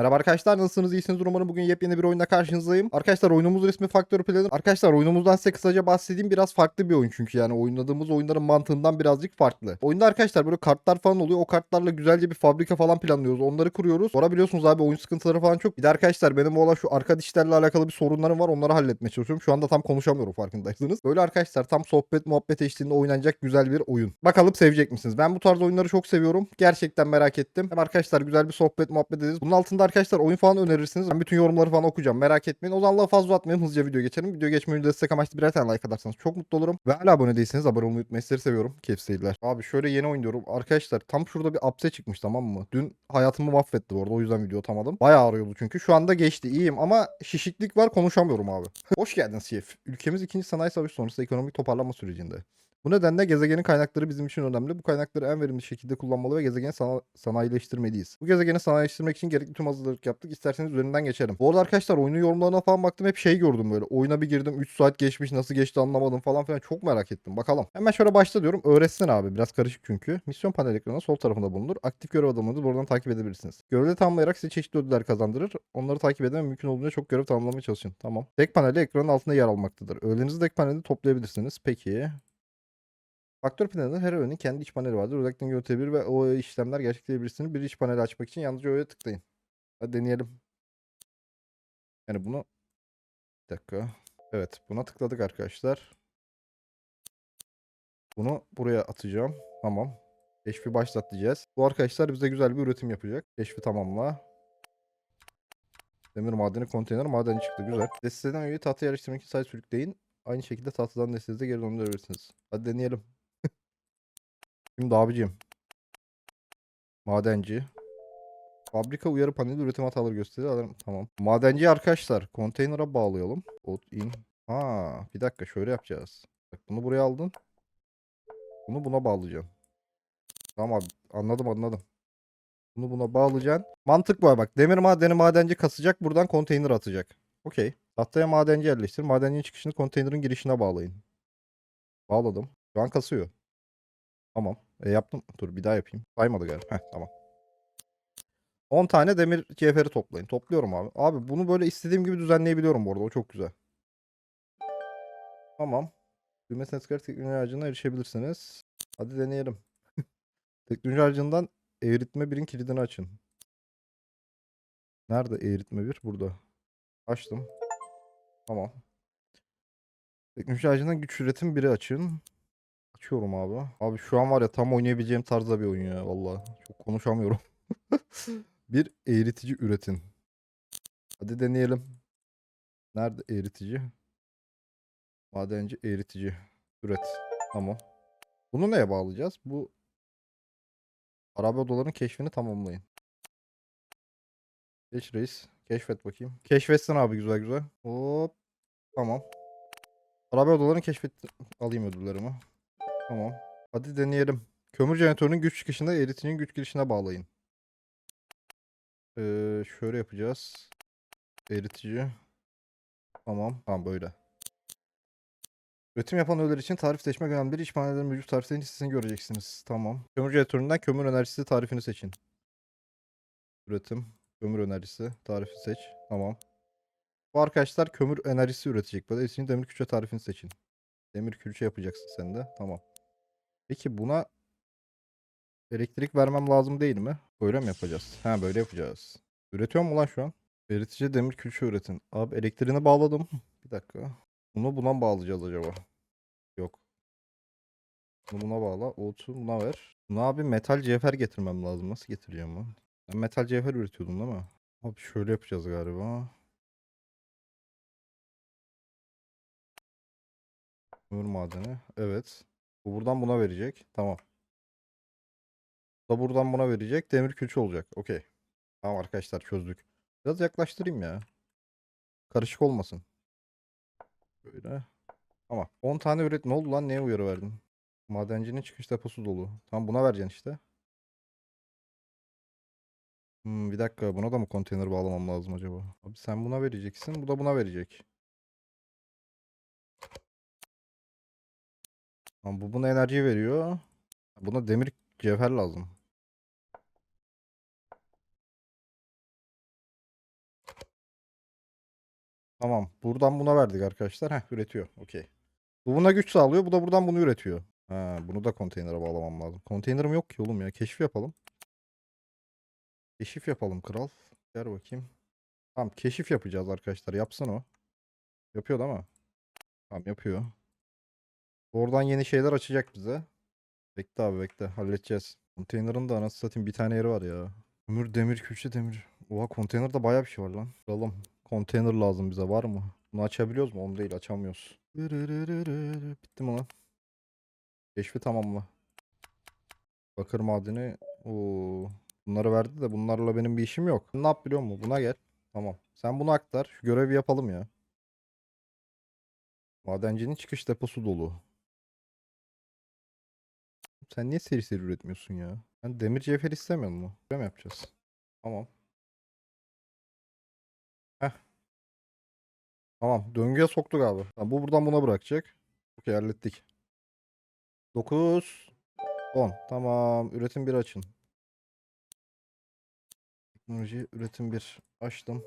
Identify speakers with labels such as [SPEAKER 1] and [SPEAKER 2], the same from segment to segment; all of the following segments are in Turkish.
[SPEAKER 1] Merhaba arkadaşlar nasılsınız iyisiniz umarım bugün yepyeni bir oyunda karşınızdayım. Arkadaşlar oyunumuzun ismi Factory Planner. Arkadaşlar oyunumuzdan size kısaca bahsedeyim biraz farklı bir oyun çünkü yani oynadığımız oyunların mantığından birazcık farklı. Oyunda arkadaşlar böyle kartlar falan oluyor o kartlarla güzelce bir fabrika falan planlıyoruz onları kuruyoruz. Sonra biliyorsunuz abi oyun sıkıntıları falan çok. Bir de arkadaşlar benim olan şu arka dişlerle alakalı bir sorunlarım var onları halletmeye çalışıyorum. Şu anda tam konuşamıyorum farkındaysanız. Böyle arkadaşlar tam sohbet muhabbet eşliğinde oynanacak güzel bir oyun. Bakalım sevecek misiniz? Ben bu tarz oyunları çok seviyorum. Gerçekten merak ettim. Hem arkadaşlar güzel bir sohbet muhabbet ederiz. Bunun altında arkadaşlar oyun falan önerirsiniz. Ben bütün yorumları falan okuyacağım. Merak etmeyin. O zaman daha fazla atmayalım. Hızlıca video geçelim. Video geçmeyi destek amaçlı birer tane like atarsanız çok mutlu olurum. Ve hala abone değilseniz abone olmayı unutmayın. Sizleri seviyorum. Keyif. Abi şöyle yeni oyun diyorum. Arkadaşlar tam şurada bir apse çıkmış tamam mı? Dün hayatımı mahvetti bu arada. O yüzden video atamadım. Bayağı arıyordu çünkü. Şu anda geçti. iyiyim ama şişiklik var. Konuşamıyorum abi. Hoş geldin şef. Ülkemiz 2. Sanayi Savaşı sonrası ekonomik toparlanma sürecinde. Bu nedenle gezegenin kaynakları bizim için önemli. Bu kaynakları en verimli şekilde kullanmalı ve gezegeni sana- sanayileştirmeliyiz. Bu gezegeni sanayileştirmek için gerekli tüm hazırlık yaptık. İsterseniz üzerinden geçelim. Bu arada arkadaşlar oyunun yorumlarına falan baktım. Hep şey gördüm böyle. Oyuna bir girdim 3 saat geçmiş nasıl geçti anlamadım falan filan. Çok merak ettim. Bakalım. Hemen şöyle başla diyorum. Öğretsin abi. Biraz karışık çünkü. Misyon panel ekranının sol tarafında bulunur. Aktif görev adımlarını buradan takip edebilirsiniz. Görevleri tamamlayarak size çeşitli ödüller kazandırır. Onları takip ve mümkün olduğunca çok görev tamamlamaya çalışın. Tamam. Deck paneli ekranın altında yer almaktadır. Öğelerinizi deck panelinde toplayabilirsiniz. Peki. Faktör panelinde her öğenin kendi iç paneli vardır. Uzaktan yönetebilir ve o işlemler gerçekleşebilirsiniz. Bir iç paneli açmak için yalnızca öğeye tıklayın. Hadi deneyelim. Yani bunu... Bir dakika. Evet buna tıkladık arkadaşlar. Bunu buraya atacağım. Tamam. Keşfi başlat diyeceğiz. Bu arkadaşlar bize güzel bir üretim yapacak. Keşfi tamamla. Demir madeni konteyner madeni çıktı güzel. Desteden öğeyi tahtaya yerleştirmek için sadece sürükleyin. Aynı şekilde tahtadan destenize geri döndürebilirsiniz. Hadi deneyelim. Şimdi abicim. Madenci. Fabrika uyarı paneli üretim hataları gösteriyor. Alarm- Tamam. Madenci arkadaşlar. Konteynere bağlayalım. Out in. Ha, bir dakika şöyle yapacağız. Bak bunu buraya aldın. Bunu buna bağlayacaksın. Tamam abi. Anladım anladım. Bunu buna bağlayacaksın. Mantık var bak. Demir madeni madenci kasacak. Buradan konteyner atacak. Okey. Tahtaya madenci yerleştir. Madencinin çıkışını konteynerin girişine bağlayın. Bağladım. Şu an kasıyor. Tamam. E yaptım. Dur bir daha yapayım. Saymadı galiba. Heh tamam. 10 tane demir cevheri toplayın. Topluyorum abi. Abi bunu böyle istediğim gibi düzenleyebiliyorum bu arada. O çok güzel. Tamam. Düğmesine tıklayarak teknoloji harcına erişebilirsiniz. Hadi deneyelim. teknoloji harcından eğritme birin kilidini açın. Nerede eğritme bir? Burada. Açtım. Tamam. Teknoloji harcından güç üretim biri açın. Açıyorum abi. Abi şu an var ya tam oynayabileceğim tarzda bir oyun ya valla. Çok konuşamıyorum. bir eğritici üretin. Hadi deneyelim. Nerede eğritici? Madenci eğritici. Üret. Tamam. Bunu neye bağlayacağız? Bu Arabi odaların keşfini tamamlayın. Geç reis. Keşfet bakayım. Keşfetsin abi güzel güzel. Hop. Tamam. Arabi odalarını keşfet alayım ödüllerimi. Tamam. Hadi deneyelim. Kömür jeneratörünün güç çıkışında eriticinin güç girişine bağlayın. Ee, şöyle yapacağız. Eritici. Tamam. Tamam böyle. Üretim yapan öğeler için tarif seçmek önemlidir. İç panellerin mevcut tariflerin listesini göreceksiniz. Tamam. Kömür jeneratöründen kömür enerjisi tarifini seçin. Üretim. Kömür enerjisi. Tarifi seç. Tamam. Bu arkadaşlar kömür enerjisi üretecek. Böyle için demir külçe tarifini seçin. Demir külçe yapacaksın sen de. Tamam. Peki buna elektrik vermem lazım değil mi? Böyle mi yapacağız? Ha böyle yapacağız. Üretiyor mu lan şu an? Eritici demir külçe üretin. Abi elektriğini bağladım. Bir dakika. Bunu buna bağlayacağız acaba? Yok. Bunu buna bağla. Oğut'u buna ver. Buna abi metal cevher getirmem lazım. Nasıl getireceğim ben? Ben metal cevher üretiyordum değil mi? Abi şöyle yapacağız galiba. Kömür madeni. Evet. Bu buradan buna verecek. Tamam. Bu da buradan buna verecek. Demir külçe olacak. Okey. Tamam arkadaşlar çözdük. Biraz yaklaştırayım ya. Karışık olmasın. Böyle. Tamam. 10 tane üret. Ne oldu lan? Neye uyarı verdin? Madencinin çıkış deposu dolu. Tamam buna vereceksin işte. Hmm, bir dakika. Buna da mı konteyner bağlamam lazım acaba? Abi sen buna vereceksin. Bu da buna verecek. Tamam, bu buna enerji veriyor. Buna demir cevher lazım. Tamam. Buradan buna verdik arkadaşlar. Heh üretiyor. Okey. Bu buna güç sağlıyor. Bu da buradan bunu üretiyor. Ha, bunu da konteynere bağlamam lazım. Konteynerim yok ki oğlum ya. Keşif yapalım. Keşif yapalım kral. Gel bakayım. Tamam keşif yapacağız arkadaşlar. Yapsın o. Yapıyor değil mi? Tamam yapıyor. Oradan yeni şeyler açacak bize. Bekle abi bekle. Halledeceğiz. Konteynerin de anasını satayım bir tane yeri var ya. Ömür demir külçe demir. Oha konteynerde bayağı bir şey var lan. Alalım. Konteyner lazım bize var mı? Bunu açabiliyoruz mu? Onu değil açamıyoruz. Bitti mi lan? Keşfi tamamla. Bakır madeni. Oo. Bunları verdi de bunlarla benim bir işim yok. Ne yap biliyor musun? Buna gel. Tamam. Sen bunu aktar. Şu görevi yapalım ya. Madencinin çıkış deposu dolu. Sen niye seri seri üretmiyorsun ya? Ben demir cevher istemiyor mu? Böyle mi yapacağız? Tamam. Heh. Tamam. Döngüye soktuk abi. Tamam, bu buradan buna bırakacak. Okey hallettik. 9 10. Tamam. Üretim 1 açın. Teknoloji üretim 1 açtım.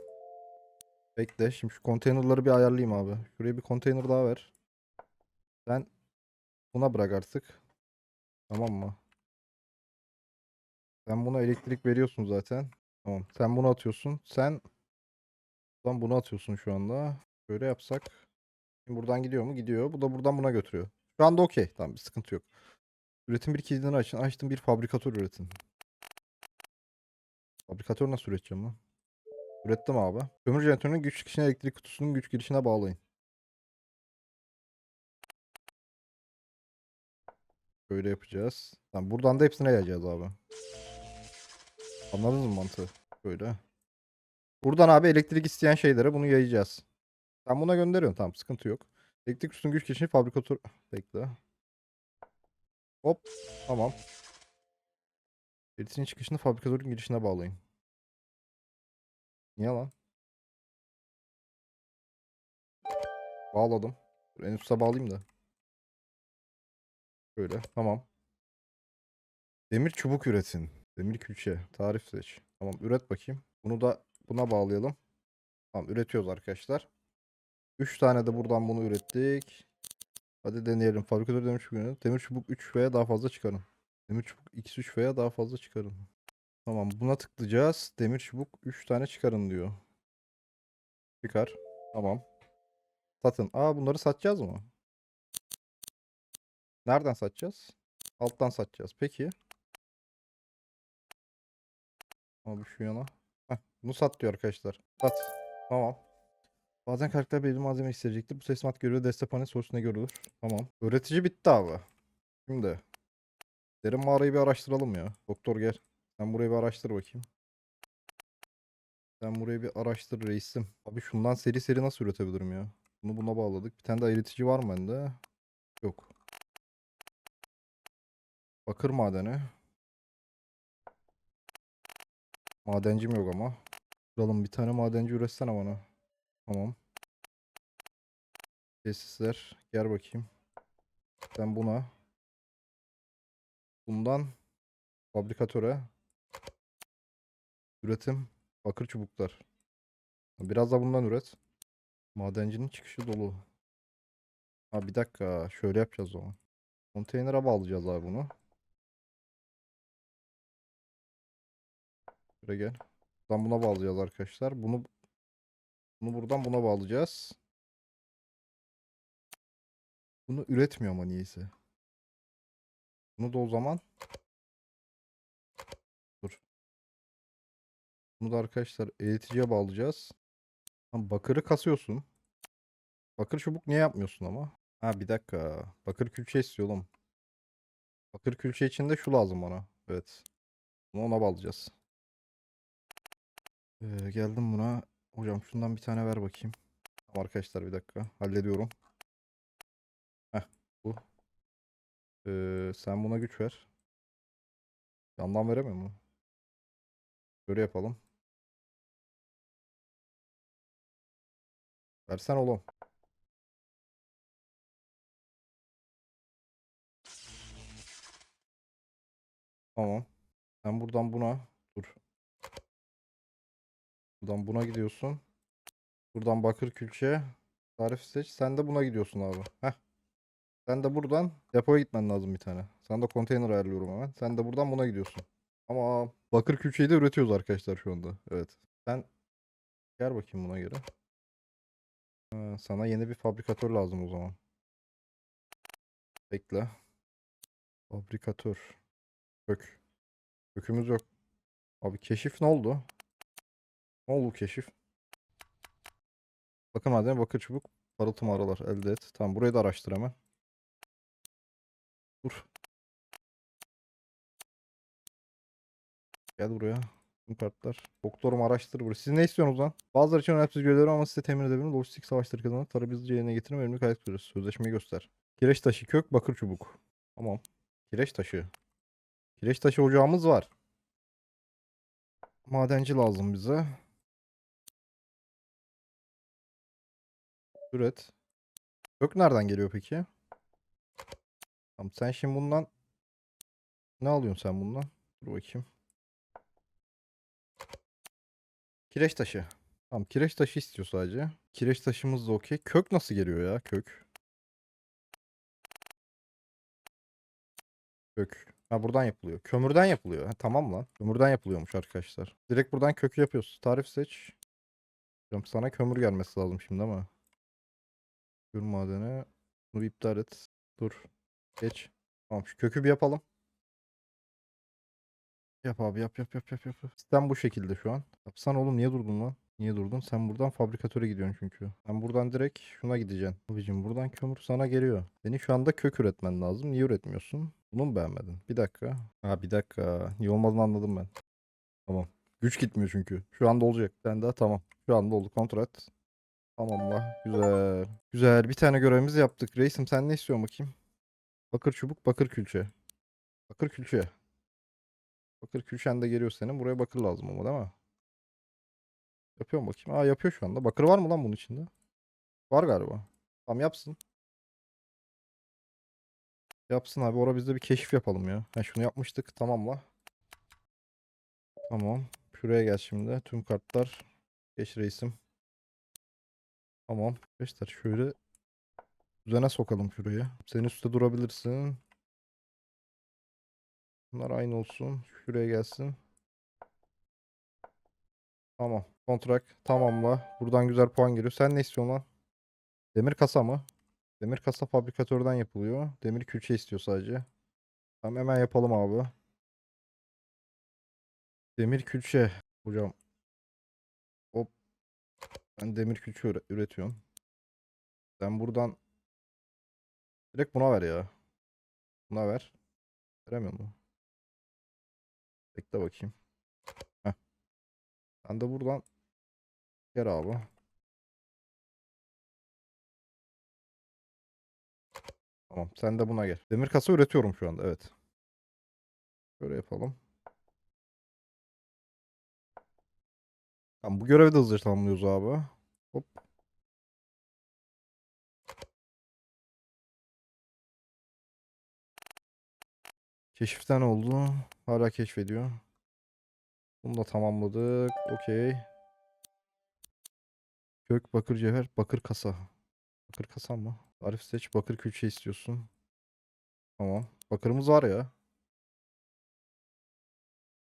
[SPEAKER 1] Bekle. Şimdi şu konteynerları bir ayarlayayım abi. Şuraya bir konteyner daha ver. Sen buna bırak artık. Tamam mı? Sen buna elektrik veriyorsun zaten. Tamam. Sen bunu atıyorsun. Sen buradan bunu atıyorsun şu anda. Böyle yapsak. Şimdi buradan gidiyor mu? Gidiyor. Bu da buradan buna götürüyor. Şu anda okey. Tamam bir sıkıntı yok. Üretim bir kilidini açın. Açtım bir fabrikatör üretin. Fabrikatör nasıl üreteceğim lan? Ürettim abi. Kömür jeneratörünün güç çıkışına elektrik kutusunun güç girişine bağlayın. Böyle yapacağız. Tamam buradan da hepsine yayacağız abi. Anladınız mı mantığı? Böyle. Buradan abi elektrik isteyen şeylere bunu yayacağız. Sen buna gönderiyorsun tamam sıkıntı yok. Elektrik kutusunun güç girişini fabrikatör... Bekle. Hop. Tamam. Elektriğin çıkışını fabrikatörün girişine bağlayın. Niye lan? Bağladım. En üste bağlayayım da. Böyle. Tamam. Demir çubuk üretin. Demir külçe. Tarif seç. Tamam üret bakayım. Bunu da buna bağlayalım. Tamam üretiyoruz arkadaşlar. 3 tane de buradan bunu ürettik. Hadi deneyelim. Fabrikatör demir çubuk. Demir çubuk 3 veya daha fazla çıkarın. Demir çubuk x 3 veya daha fazla çıkarın. Tamam buna tıklayacağız. Demir çubuk 3 tane çıkarın diyor. Çıkar. Tamam. Satın. Aa bunları satacağız mı? Nereden satacağız? Alttan satacağız. Peki. Abi şu yana. Heh, bunu sat diyor arkadaşlar. Sat. Tamam. Bazen karakter belirli malzeme isteyecektir. Bu teslimat görevi destek panel sorusuna görülür. Tamam. Öğretici bitti abi. Şimdi. Derin mağarayı bir araştıralım ya. Doktor gel. Sen burayı bir araştır bakayım. Sen burayı bir araştır reisim. Abi şundan seri seri nasıl üretebilirim ya? Bunu buna bağladık. Bir tane de eritici var mı bende? Yok. Bakır madeni. Madencim yok ama. Kralım bir tane madenci üretsene bana. Tamam. Tesisler. Gel bakayım. Sen buna. Bundan fabrikatöre. Üretim. Bakır çubuklar. Biraz da bundan üret. Madencinin çıkışı dolu. Ha bir dakika. Şöyle yapacağız o zaman. Konteynere bağlayacağız abi bunu. Buraya gel. Buradan buna bağlayacağız arkadaşlar. Bunu bunu buradan buna bağlayacağız. Bunu üretmiyor ama niyeyse. Bunu da o zaman Dur. Bunu da arkadaşlar eriticiye bağlayacağız. Bakırı kasıyorsun. Bakır çubuk niye yapmıyorsun ama? Ha bir dakika. Bakır külçe istiyor oğlum. Bakır külçe için de şu lazım bana. Evet. Bunu ona bağlayacağız. Ee, geldim buna. Hocam şundan bir tane ver bakayım. Tamam arkadaşlar bir dakika. Hallediyorum. Heh bu. Ee, sen buna güç ver. Yandan veremiyor mu? Böyle yapalım. Versen oğlum. Tamam. Sen buradan buna. Buradan buna gidiyorsun. Buradan bakır külçe. Tarif seç. Sen de buna gidiyorsun abi. Heh. Sen de buradan depoya gitmen lazım bir tane. Sen de konteyner ayarlıyorum hemen. Sen de buradan buna gidiyorsun. Ama bakır külçeyi de üretiyoruz arkadaşlar şu anda. Evet. Sen gel bakayım buna göre. Ha, sana yeni bir fabrikatör lazım o zaman. Bekle. Fabrikatör. Kök. Kökümüz yok. Abi keşif ne oldu? Ne oldu keşif? Bakın madem bakır çubuk parıltı mağaralar elde et. Tamam burayı da araştır hemen. Dur. Gel buraya. Tüm kartlar. Doktorum araştır burayı. Siz ne istiyorsunuz lan? Bazıları için önemsiz görevler ama size temin edebilirim. Lojistik savaşları kazanır. Tarı bizce yerine getirin. Verimli kayıt süresi. Sözleşmeyi göster. Kireç taşı kök bakır çubuk. Tamam. Kireç taşı. Kireç taşı ocağımız var. Madenci lazım bize. Üret. Kök nereden geliyor peki? Tamam sen şimdi bundan ne alıyorsun sen bundan? Dur bakayım. Kireç taşı. Tamam kireç taşı istiyor sadece. Kireç taşımız da okey. Kök nasıl geliyor ya kök? Kök. Ha buradan yapılıyor. Kömürden yapılıyor. Ha, tamam lan. Kömürden yapılıyormuş arkadaşlar. Direkt buradan kökü yapıyoruz. Tarif seç. Sana kömür gelmesi lazım şimdi ama. Kömür madeni. Bunu iptal et. Dur. Geç. Tamam şu kökü bir yapalım. Yap abi yap yap yap yap yap. Sistem bu şekilde şu an. Yapsana oğlum niye durdun lan? Niye durdun? Sen buradan fabrikatöre gidiyorsun çünkü. Sen buradan direkt şuna gideceksin. Abicim buradan kömür sana geliyor. Senin şu anda kök üretmen lazım. Niye üretmiyorsun? Bunu mu beğenmedin? Bir dakika. Ha bir dakika. Niye olmadığını anladım ben. Tamam. Güç gitmiyor çünkü. Şu anda olacak. Sen daha tamam. Şu anda oldu. Kontrol et. Tamamla. Güzel. Güzel. Bir tane görevimizi yaptık. Reisim sen ne istiyorsun bakayım? Bakır çubuk, bakır külçe. Bakır külçe. Bakır külçen de geliyor senin. Buraya bakır lazım ama değil mi? Yapıyorum bakayım. Aa yapıyor şu anda. Bakır var mı lan bunun içinde? Var galiba. Tamam yapsın. Yapsın abi. Orada biz de bir keşif yapalım ya. Ha şunu yapmıştık. Tamamla. Tamam. Şuraya gel şimdi. Tüm kartlar. Geç reisim. Tamam. Arkadaşlar şöyle düzene sokalım şurayı. Sen üstte durabilirsin. Bunlar aynı olsun. Şuraya gelsin. Tamam. Kontrak tamamla. Buradan güzel puan geliyor. Sen ne istiyorsun lan? Demir kasa mı? Demir kasa fabrikatörden yapılıyor. Demir külçe istiyor sadece. Tamam hemen yapalım abi. Demir külçe. Hocam. Ben demir külçe üre- üretiyorum. Sen buradan direkt buna ver ya. Buna ver. Veremiyor mu? Bekle bakayım. Heh. Sen de buradan gel abi. Tamam. Sen de buna gel. Demir kasa üretiyorum şu anda. Evet. Böyle yapalım. Tamam bu görevi de hızlıca tamamlıyoruz abi. Hop. Keşiften oldu. Hala keşfediyor. Bunu da tamamladık. Okey. Kök, bakır, cevher, bakır kasa. Bakır kasa mı? Tarif seç, bakır külçe istiyorsun. Tamam. Bakırımız var ya.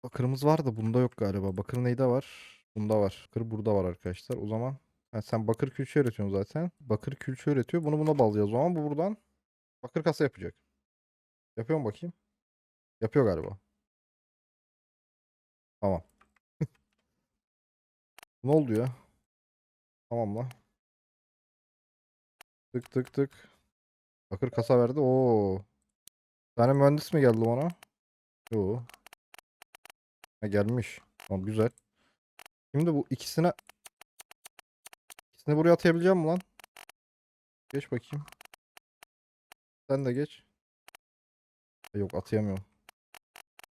[SPEAKER 1] Bakırımız var da bunda yok galiba. Bakır neyde var? Bunda var. Bakır burada var arkadaşlar. O zaman ha, sen bakır külçe üretiyorsun zaten. Bakır külçe üretiyor. Bunu buna bağlayacağız. O zaman bu buradan bakır kasa yapacak. Yapıyor mu bakayım? Yapıyor galiba. Tamam. Ne oldu ya? Tamamla. Tık tık tık. Bakır kasa verdi. Oo. Tane mühendis mi geldi bana? Yo. Ha, gelmiş. Tamam güzel. Şimdi bu ikisine ikisini buraya atayabileceğim mi lan? Geç bakayım. Sen de geç. Ha, Yok atayamıyorum.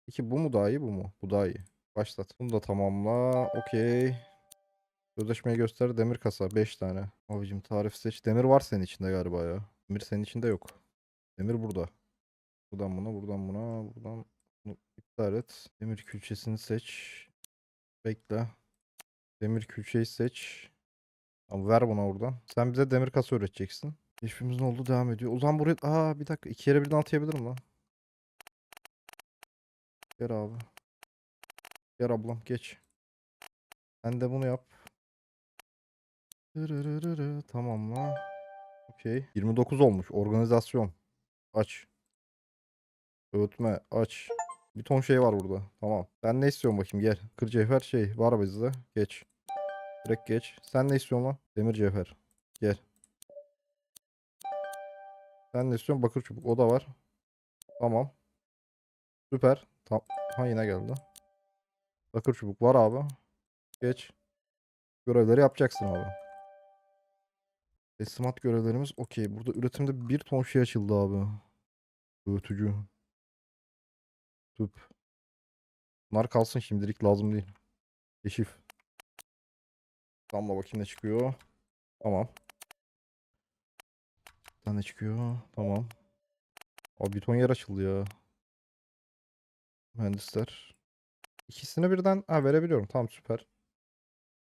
[SPEAKER 1] Peki bu mu daha iyi bu mu? Bu daha iyi. Başlat. Bunu da tamamla. Okey. Sözleşmeyi göster. Demir kasa. 5 tane. Abicim tarif seç. Demir var senin içinde galiba ya. Demir senin içinde yok. Demir burada. Buradan buna, buradan buna, buradan bunu iptal et. Demir külçesini seç. Bekle. Demir külçeyi seç. Tamam ver buna oradan. Sen bize demir kasa öğreteceksin. Keşfimizin olduğu devam ediyor. O buraya... Aa bir dakika. iki yere birden atayabilirim lan. Gel abi. Gel ablam geç. Sen de bunu yap. Tamam mı? Okey. 29 olmuş. Organizasyon. Aç. Öğütme. Aç. Bir ton şey var burada. Tamam. Sen ne istiyorsun bakayım gel. Kır şey var bizde. Geç. Direkt geç. Sen ne istiyorsun lan? Demir cevher. Gel. Sen ne istiyorsun? Bakır çubuk. O da var. Tamam. Süper. Tam. Ha yine geldi. Bakır çubuk var abi. Geç. Görevleri yapacaksın abi. Teslimat görevlerimiz okey. Burada üretimde bir ton şey açıldı abi. Öğütücü. Tüp. Bunlar kalsın şimdilik lazım değil. Keşif. Damla bakayım ne çıkıyor. Tamam. Bir tane çıkıyor. Tamam. Abi bir ton yer açıldı ya. Mühendisler. İkisini birden ha, verebiliyorum. Tamam süper.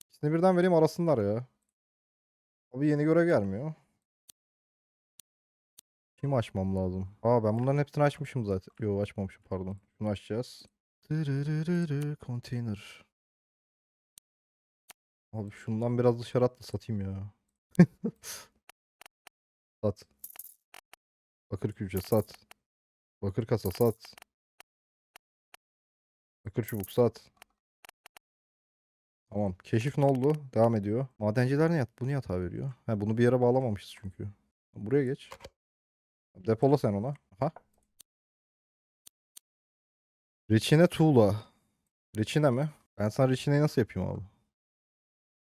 [SPEAKER 1] İkisini birden vereyim arasınlar ya. Abi yeni görev gelmiyor. Kim açmam lazım? Aa ben bunların hepsini açmışım zaten. Yo açmamışım pardon. Şunu açacağız. Container. Abi şundan biraz dışarı at da satayım ya. Sat. Bakır külçe sat. Bakır kasa sat. Bakır çubuk sat. Tamam. Keşif ne oldu? Devam ediyor. Madenciler ne yat? Bu niye hata veriyor? Ha bunu bir yere bağlamamışız çünkü. Buraya geç. Depola sen ona. Aha. Reçine tuğla. Reçine mi? Ben sana reçineyi nasıl yapayım abi?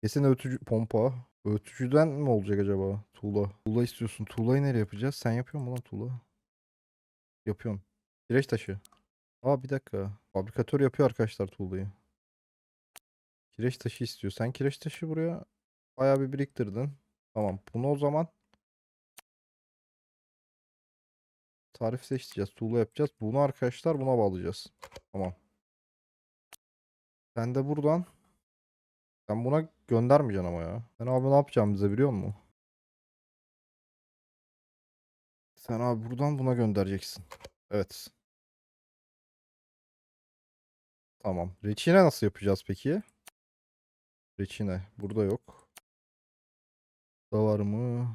[SPEAKER 1] Kesin öğütücü pompa. Öğütücüden mi olacak acaba? Tuğla. Tuğla istiyorsun. Tuğlayı nereye yapacağız? Sen yapıyor musun lan tuğla? Yapıyorsun. Kireç taşı. Aa bir dakika. Fabrikatör yapıyor arkadaşlar tuğlayı. Kireç taşı istiyor. Sen kireç taşı buraya bayağı bir biriktirdin. Tamam. Bunu o zaman tarif seçeceğiz. Tuğla yapacağız. Bunu arkadaşlar buna bağlayacağız. Tamam. Sen de buradan sen buna göndermeyeceksin ama ya. Sen abi ne yapacağım bize biliyor musun? Sen abi buradan buna göndereceksin. Evet. Tamam. Reçine nasıl yapacağız peki? Reçine. Burada yok. Burada var mı?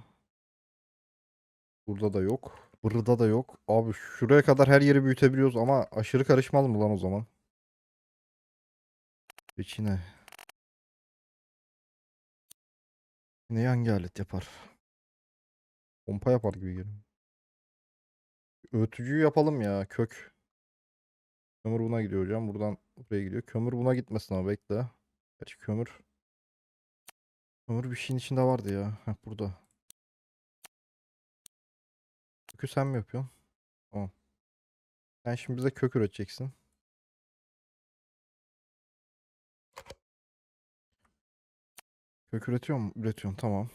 [SPEAKER 1] Burada da yok. Burada da yok. Abi şuraya kadar her yeri büyütebiliyoruz ama aşırı karışmaz mı lan o zaman? Reçine. Ne hangi alet yapar? Pompa yapar gibi geliyor. Öğütücüyü yapalım ya. Kök. Kömür buna gidiyor hocam. Buradan buraya gidiyor. Kömür buna gitmesin ama bekle. Gerçi kömür. Kömür bir şeyin içinde vardı ya. Heh, burada. Kökü sen mi yapıyorsun? Tamam. Sen şimdi bize kök üreteceksin. Kök üretiyor mu? Üretiyorum. Tamam.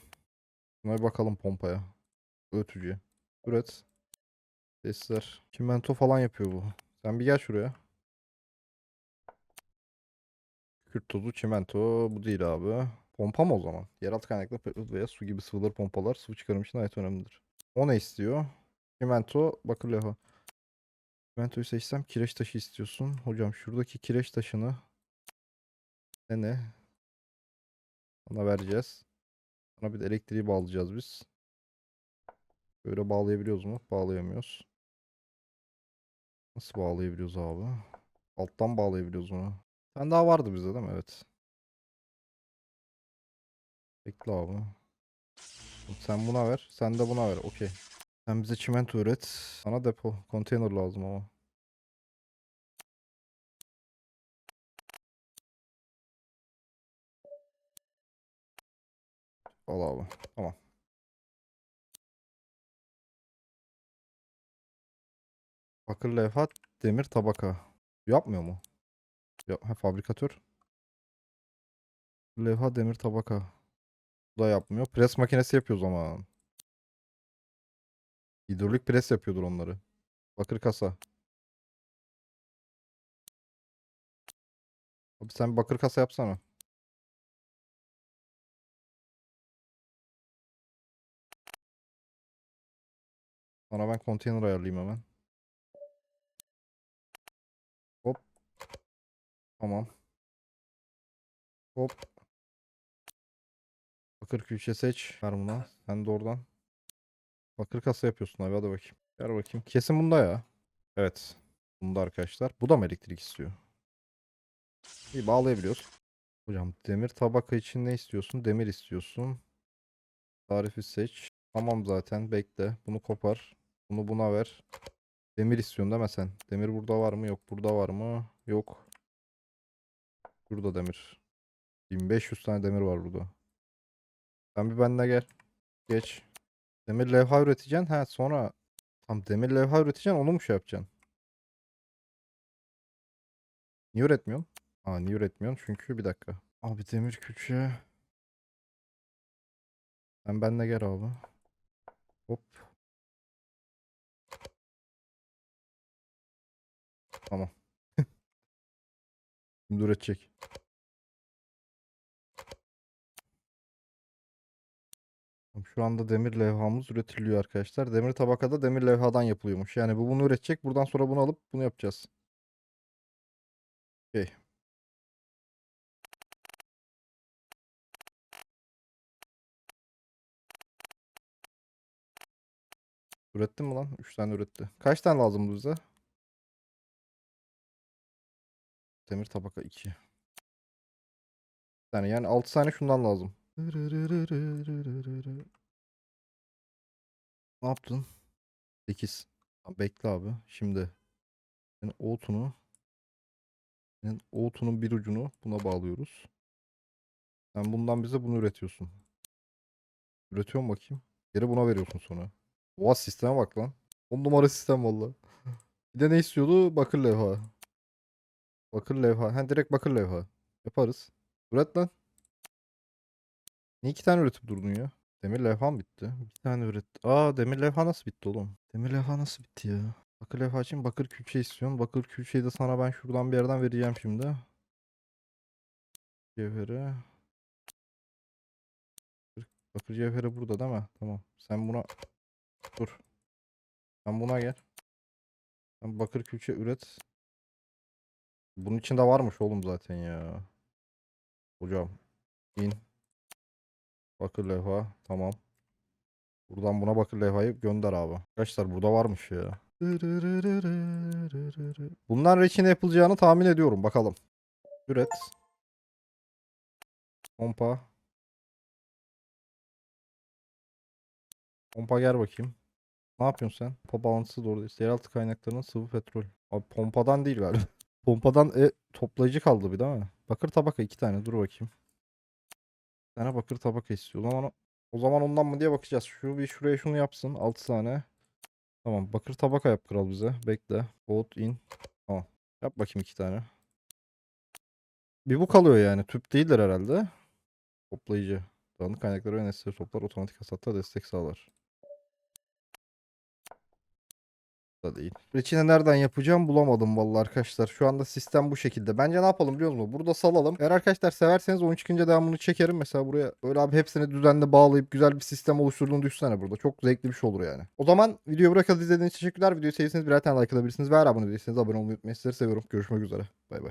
[SPEAKER 1] Buna bir bakalım pompaya. Öğütücüye. Üret. Testler. Çimento falan yapıyor bu. Sen bir gel şuraya. Kükürt tozu, çimento. Bu değil abi. Pompa mı o zaman? Yeraltı kaynaklı veya su gibi sıvıları pompalar sıvı çıkarım için gayet önemlidir. O ne istiyor? Çimento, bakır levha. Çimentoyu seçsem kireç taşı istiyorsun. Hocam şuradaki kireç taşını ne ne? Ona vereceğiz. Sana bir de elektriği bağlayacağız biz. Böyle bağlayabiliyoruz mu? Bağlayamıyoruz. Nasıl bağlayabiliyoruz abi? Alttan bağlayabiliyoruz mu? Sen daha vardı bizde değil mi? Evet. Bekle abi. Sen buna ver. Sen de buna ver. Okey. Sen bize çimento üret. Sana depo. Konteyner lazım ama. Al abi. Tamam. Bakır levha, demir tabaka. Yapmıyor mu? Ya, ha, fabrikatör. Levha, demir tabaka. Bu da yapmıyor. Pres makinesi yapıyor o zaman. Hidrolik pres yapıyordur onları. Bakır kasa. Abi sen bakır kasa yapsana. Sonra ben konteyner ayarlayayım hemen. Hop. Tamam. Hop. Bakır külçe seç. Ver buna. Sen de oradan. Bakır kasa yapıyorsun abi hadi bakayım. Ver bakayım. Kesin bunda ya. Evet. Bunda arkadaşlar. Bu da mı elektrik istiyor? İyi bağlayabiliyoruz. Hocam demir tabaka için ne istiyorsun? Demir istiyorsun. Tarifi seç. Tamam zaten bekle. Bunu kopar. Bunu buna ver. Demir istiyorsun mi sen? Demir burada var mı? Yok. Burada var mı? Yok. Burada demir. 1500 tane demir var burada. Sen bir benimle gel. Geç. Demir levha üreteceksin. Ha sonra tam demir levha üreteceksin onu mu şey yapacaksın? Niye üretmiyorsun? Aa niye üretmiyorsun? Çünkü bir dakika. Abi demir külçe. Sen benimle gel abi. Hop. Tamam. Şimdi üretecek. Şu anda demir levhamız üretiliyor arkadaşlar. Demir tabakada demir levhadan yapılıyormuş. Yani bu bunu üretecek. Buradan sonra bunu alıp bunu yapacağız. Okey. Ürettin mi lan? 3 tane üretti. Kaç tane lazım bize? Demir tabaka 2. Bir tane yani 6 tane şundan lazım. Ne yaptın? 8. Tamam, bekle abi. Şimdi senin out'unu senin out'unun bir ucunu buna bağlıyoruz. Sen bundan bize bunu üretiyorsun. Üretiyorum bakayım. Geri buna veriyorsun sonra. Oha sisteme bak lan. 10 numara sistem valla. Bir de ne istiyordu? Bakır levha. Bakır levha. Ha direkt bakır levha. Yaparız. Üret lan. Niye iki tane üretip durdun ya? Demir levha mı bitti? Bir tane üret. Aa demir levha nasıl bitti oğlum? Demir levha nasıl bitti ya? Bakır levha için bakır külçe istiyorsun. Bakır külçeyi de sana ben şuradan bir yerden vereceğim şimdi. Cevheri. Bakır cevheri burada değil mi? Tamam. Sen buna dur. Sen buna gel. Sen bakır külçe üret. Bunun içinde varmış oğlum zaten ya. Hocam. in. Bakır levha. Tamam. Buradan buna bakır levhayı gönder abi. Arkadaşlar burada varmış ya. Bundan reçine yapılacağını tahmin ediyorum. Bakalım. Üret. Pompa. Pompa gel bakayım. Ne yapıyorsun sen? Pompa bağlantısı doğru değil. Yeraltı kaynaklarının sıvı petrol. Abi pompadan değil galiba. Pompadan e, toplayıcı kaldı bir değil mi? Bakır tabaka iki tane. Dur bakayım. Bir tane bakır tabaka istiyor. O zaman, o zaman ondan mı diye bakacağız. Şu bir şuraya şunu yapsın. 6 tane. Tamam. Bakır tabaka yap kral bize. Bekle. Out in. Tamam. Yap bakayım iki tane. Bir bu kalıyor yani. Tüp değildir herhalde. Toplayıcı. Dağınık kaynakları ve nesneleri toplar. Otomatik hasatta destek sağlar. Da değil. Reçine nereden yapacağım bulamadım vallahi arkadaşlar. Şu anda sistem bu şekilde. Bence ne yapalım biliyor musunuz? Burada salalım. Eğer arkadaşlar severseniz oyun çıkınca devamını çekerim. Mesela buraya böyle abi hepsini düzenli bağlayıp güzel bir sistem oluşturduğunu düşünsene burada. Çok zevkli bir şey olur yani. O zaman videoyu kadar izlediğiniz için teşekkürler. Videoyu sevdiyseniz birer tane like atabilirsiniz. Ve abone değilseniz abone olmayı unutmayın. Sizleri seviyorum. Görüşmek üzere. Bay bay.